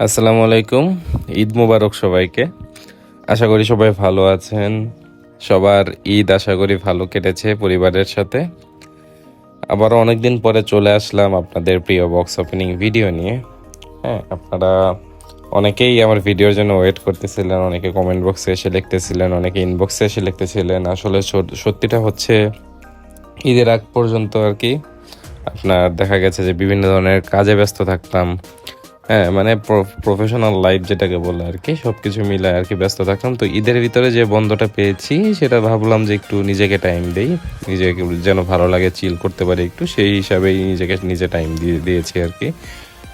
আসসালামু আলাইকুম। ঈদ মুবারক সবাইকে। আশা করি সবাই ভালো আছেন। সবার ঈদ আশা করি ভালো কেটেছে পরিবারের সাথে। আবারও অনেকদিন পরে চলে আসলাম আপনাদের প্রিয় বক্স ওপেনিং ভিডিও নিয়ে। হ্যাঁ আপনারা অনেকেই আমার ভিডিওর জন্য ওয়েট করতেছিলেন, অনেকে কমেন্ট বক্সে এসে লিখতেছিলেন, অনেকে ইনবক্সে এসে লিখতেছিলেন। আসলে সত- সত্যিটা হচ্ছে ঈদের আগ পর্যন্ত আর কি আপনার দেখা গেছে যে বিভিন্ন ধরনের কাজে ব্যস্ত থাকতাম। হ্যাঁ মানে প্রফেশনাল লাইফ যেটাকে বলে আর কি সব কিছু মিলে আর কি ব্যস্ত থাকতাম তো ঈদের ভিতরে যে বন্ধটা পেয়েছি, সেটা ভাবলাম যে একটু নিজেকে টাইম দেই, নিজেকে যেন ভালো লাগে চিল করতে পারি একটু, সেই হিসাবেই নিজেকে, নিজে টাইম দিয়ে, দিয়েছি আর কি।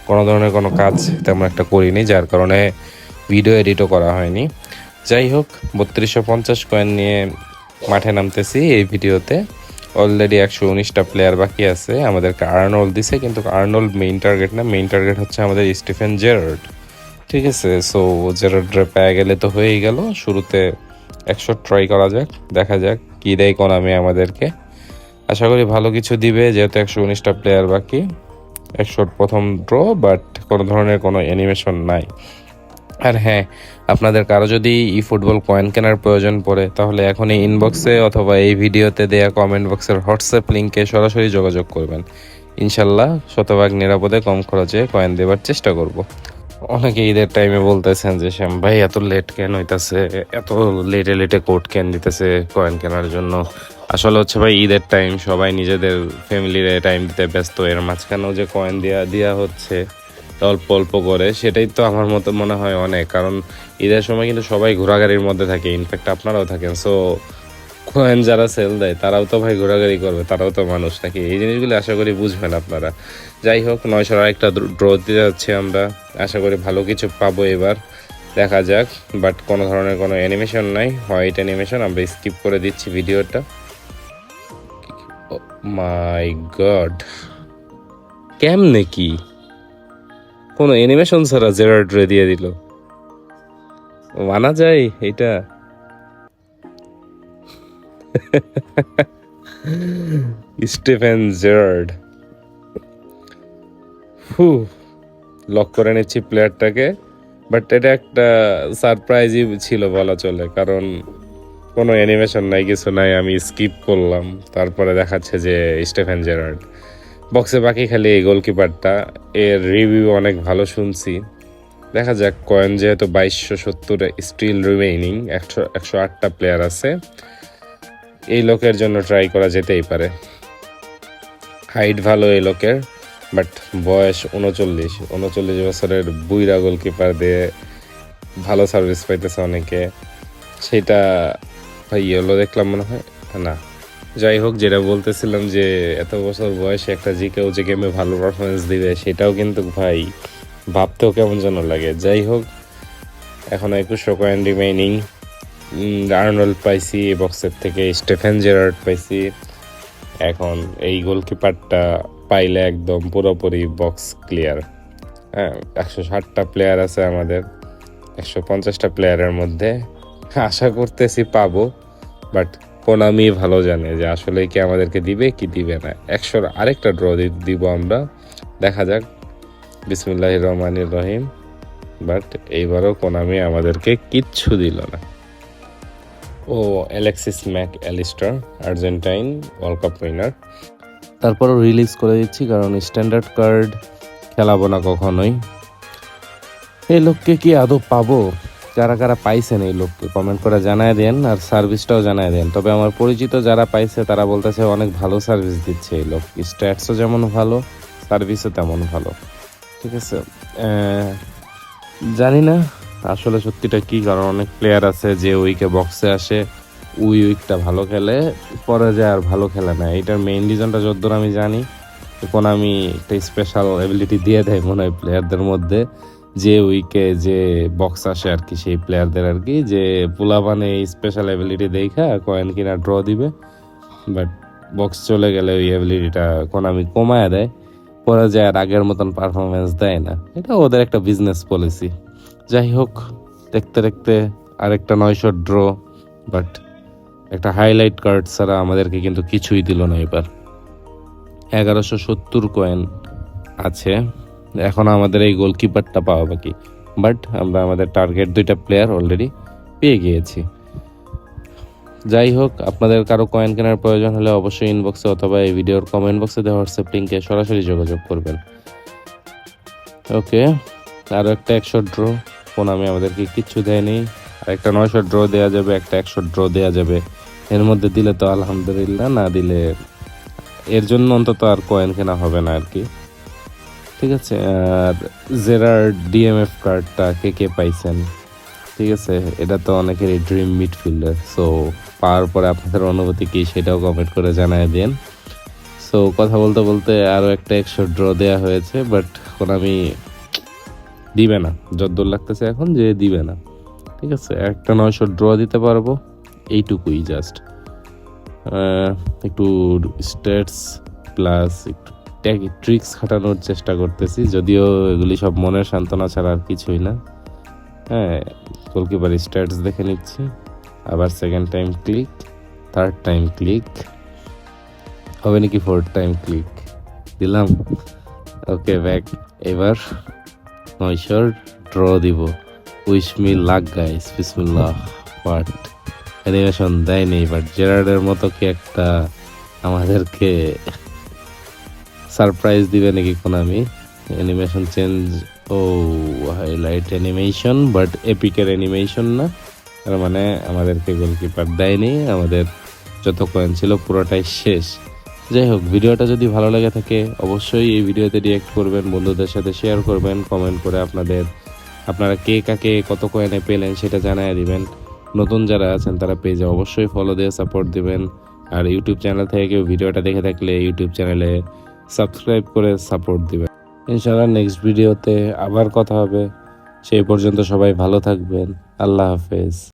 কোনো ধরনের কোনো কাজ তেমন একটা করিনি, যার কারণে ভিডিও এডিটও করা হয়নি। যাই হোক, বত্রিশশো পঞ্চাশ কয়েন নিয়ে মাঠে নামতেছি এই ভিডিওতে অলরেডি একশো উনিশটা প্লেয়ার বাকি আছে। আমাদেরকে আর্নল দিছে, কিন্তু আর্নল মেইন টার্গেট না মেইন টার্গেট হচ্ছে আমাদের স্টিফেন জেরার্ড ঠিক আছে? সো জেরার্ড পেয়ে গেলে তো হয়েই গেল। শুরুতে একশো ট্রাই করা যাক, দেখা যাক কী দেয় কোনামি আমাদেরকে। আশা করি ভালো কিছু দিবে, যেহেতু একশো উনিশটা প্লেয়ার বাকি। একশোর প্রথম ড্র বাট কোনো ধরনের কোনো অ্যানিমেশন নাই। আর হ্যাঁ আপনাদের কারও যদি ই ফুটবল কয়েন কেনার প্রয়োজন পড়ে, তাহলে এখন এই ইনবক্সে অথবা এই ভিডিওতে দেয়া কমেন্ট বক্সের হোয়াটসঅ্যাপ লিঙ্কে সরাসরি যোগাযোগ করবেন। ইনশাল্লাহ শতভাগ নিরাপদে কম খরচে কয়েন দেওয়ার চেষ্টা করব। অনেকে ঈদের টাইমে বলতেছেন যে, শ্যাম ভাই, এত লেট কেন হইতাছে? এত লেটে লেটে কোট কেন দিতেছে কয়েন কেনার জন্য? আসলে হচ্ছে ভাই, ঈদের টাইম সবাই নিজেদের ফ্যামিলির টাইম দিতে ব্যস্ত। এর মাঝখানেও যে কয়েন দেওয়া দেওয়া হচ্ছে অল্প অল্প করে, সেটাই তো আমার মতো মনে হয় অনেক। কারণ ঈদের সময় কিন্তু সবাই ঘোরাঘাড়ির মধ্যে থাকে ইনফ্যাক্ট আপনারাও থাকেন। সো কয়েন যারা সেল দেয়, তারাও তো ভাই ঘোরাঘাড়ি করবে, তারাও তো মানুষ নাকি? এই জিনিসগুলো আশা করি বুঝবেন আপনারা। যাই হোক, নয়শোর আরেকটা ড্র দিতে যাচ্ছি আমরা। আশা করি ভালো কিছু পাবো এবার। দেখা যাক বাট কোনো ধরনের কোনো অ্যানিমেশন নাই হোয়াইট অ্যানিমেশন আমরা স্কিপ করে দিচ্ছি ভিডিওটা। মাই গড কেমনে কি? কোনো অ্যানিমেশন ছাড়া জেরার্ড রে দিয়ে দিল। মানা যায় এটা। স্টিফেন জেরার্ড হু লক করে নিচ্ছি প্লেয়ারটাকে বাট এটা একটা সারপ্রাইজই ছিল বলা চলে, কারণ কোনো অ্যানিমেশন নাই, কিছু নাই, আমি স্কিপ করলাম। তারপরে দেখাচ্ছে যে স্টেফেন জেরার্ড বক্সে বাকি খালি এই গোলকিপারটা এর রিভিউ অনেক ভালো শুনছি। দেখা যাক কয়েন যেহেতু বাইশশো সত্তর স্টিল রিমেইনিং একশো একশো আটটা প্লেয়ার আছে। এই লোকের জন্য ট্রাই করা যেতেই পারে। হাইট ভালো এই লোকের বাট বয়স উনচল্লিশ। উনচল্লিশ বছরের বুইরা গোলকিপার দিয়ে ভালো সার্ভিস পাইতেছে অনেকে। সেটা ভাই ইয়েলো দেখলাম মনে হয়? না। যাই হোক, যেটা বলতেছিলাম যে এত বছর বয়সে একটা জি কেউ যে গেমে ভালো পারফরমেন্স দিবে, সেটাও কিন্তু ভাই ভাবতেও কেমন যেন লাগে। যাই হোক, এখন একুশশো কয়েন রিমেইনিং আর্নল্ড পাইছি বক্সের থেকে স্টেফেন জেরার্ড পাইছি। এখন এই গোলকিপারটা পাইলে একদম পুরোপুরি বক্স ক্লিয়ার হ্যাঁ একশো ষাটটা প্লেয়ার আছে আমাদের, একশো পঞ্চাশটা প্লেয়ারের মধ্যে। আশা করতেছি পাবো বাট কোনামি ভালো জানে যে আসলে কি আমাদেরকে দিবে, কি দিবে না। একশোর আরেকটা ড্র দিব আমরা। দেখা যাক। বিসমুল্লাহ রহমানির রহিম। বাট এইবারও কোনামি আমাদেরকে কিচ্ছু দিল না। ও Alexis Mac Allister Argentine World Cup winner তারপরও রিলিজ করে দিচ্ছি কারণ স্ট্যান্ডার্ড কার্ড খেলাবো না কখনোই। এই লোককে কি আদৌ পাবো? কারা কারা পাইছেন এই লোককে কমেন্ট করে জানায় দেন আর সার্ভিসটাও জানায় দেন। তবে আমার পরিচিত যারা পাইছে, তারা বলতেছে অনেক ভালো সার্ভিস দিচ্ছে এই লোক। স্ট্যাটসও যেমন ভালো সার্ভিসও তেমন ভালো। ঠিক আছে? জানি না আসলে সত্যিটা কি, কারণ অনেক প্লেয়ার আছে যে উইকে বক্সে আসে উই উইকটা ভালো খেলে, পরে যায় আর ভালো খেলে না। এটার মেইন রিজনটা যতদূর আমি জানি। কোন আমি একটা স্পেশাল এবিলিটি দিয়ে দেয় মনে হয় প্লেয়ারদের মধ্যে। যে উইকে যে বক্স আসে আর কি, সেই প্লেয়ারদের আর কি, যে পোলাপানে এই স্পেশাল অ্যাবিলিটি দেখা কয়েন কিনা ড্র দিবে। বাট বক্স চলে গেলে ওই অ্যাবিলিটিটা কোন আমি কমায় দেয়। পরে যায় আর আগের মতন পারফরমেন্স দেয় না। এটা ওদের একটা বিজনেস পলিসি যাই হোক, দেখতে দেখতে আরেকটা নয়শো ড্র বাট একটা হাইলাইট কার্ড ছাড়া আমাদেরকে কিন্তু কিছুই দিল না এবার। এগারোশো সত্তর কয়েন আছে। এখন আমাদের এই গোলকিপারটা পাওয়া বাকি। বাট আমরা আমাদের টার্গেট দুইটা প্লেয়ার অলরেডি পেয়ে গিয়েছি। যাই হোক, আপনাদের কারও কয়েন কেনার প্রয়োজন হলে অবশ্যই ইনবক্সে অথবা এই ভিডিওর কমেন্ট বক্সে দেওয়া হোয়াটসঅ্যাপ লিঙ্কে সরাসরি যোগাযোগ করবেন। ওকে আরও একটা একশো ড্র ফোন আমি আমাদেরকে কিচ্ছু দেয়নি। আর একটা নয়শো ড্র দেওয়া যাবে, একটা একশো ড্র দেওয়া যাবে। এর মধ্যে দিলে তো আলহামদুলিল্লাহ, না দিলে এর জন্য অন্তত আর কয়েন কেনা হবে না আর কি। ঠিক আছে জেরার ডিএমএফ কার্ডটা কে কে পাইছেন? ঠিক আছে, এটা তো অনেকেরই ড্রিম মিডফিল্ডার সো পাওয়ার পরে আপনাদের অনুভূতি কী সেটাও কমেন্ট করে জানায় দেন। সো কথা বলতে বলতে আরও একটা একশো ড্র দেওয়া হয়েছে বাট এখন আমি দিবে না। যদ্দূর লাগতেছে এখন যে দিবে না। ঠিক আছে, একটা নয়শো ড্র দিতে পারব, এইটুকুই জাস্ট একটু স্টেটস প্লাস একটু ট্রিক্স খাটানোর চেষ্টা করতেছি, যদিও এগুলি সব মনের সান্ত্বনা ছাড়া আর কিছুই না। হ্যাঁ গোলকিপার স্ট্যাটস দেখে নিচ্ছি। আবার second time click third time click হবে নাকি ফোর্থ টাইম ক্লিক দিলাম। ওকে ব্যাক এবার নয়শোর ড্র দিব। উইশ মি লাক গাইস বিসমিল্লাহ বাট অ্যানিমেশন দেয়নি বাট জেরার্ডের মতো কি একটা আমাদেরকে সারপ্রাইজ দিবে নাকি কোনামি অ্যানিমেশন চেঞ্জ ও হাইলাইট অ্যানিমেশন বাট এপিকের অ্যানিমেশন না। তার মানে আমাদেরকে গোলকিপার দেয়নি, আমাদের যত কয়েন ছিল পুরোটাই শেষ। যাই হোক, ভিডিওটা যদি ভালো লেগে থাকে, অবশ্যই এই ভিডিওতে রিয়েক্ট করবেন, বন্ধুদের সাথে শেয়ার করবেন কমেন্ট করে আপনাদের, আপনারা কে কাকে কত কয়েনে পেলেন সেটা জানায় দিবেন। নতুন যারা আছেন তারা পেজে অবশ্যই ফলো দিয়ে সাপোর্ট দিবেন। আর ইউটিউব চ্যানেল থেকে কেউ ভিডিওটা দেখে থাকলে ইউটিউব চ্যানেলে সাবস্ক্রাইব করে সাপোর্ট দিবেন। ইনশাআল্লাহ নেক্সট ভিডিওতে আবার কথা হবে। সেই পর্যন্ত সবাই ভালো থাকবেন। আল্লাহ হাফেজ।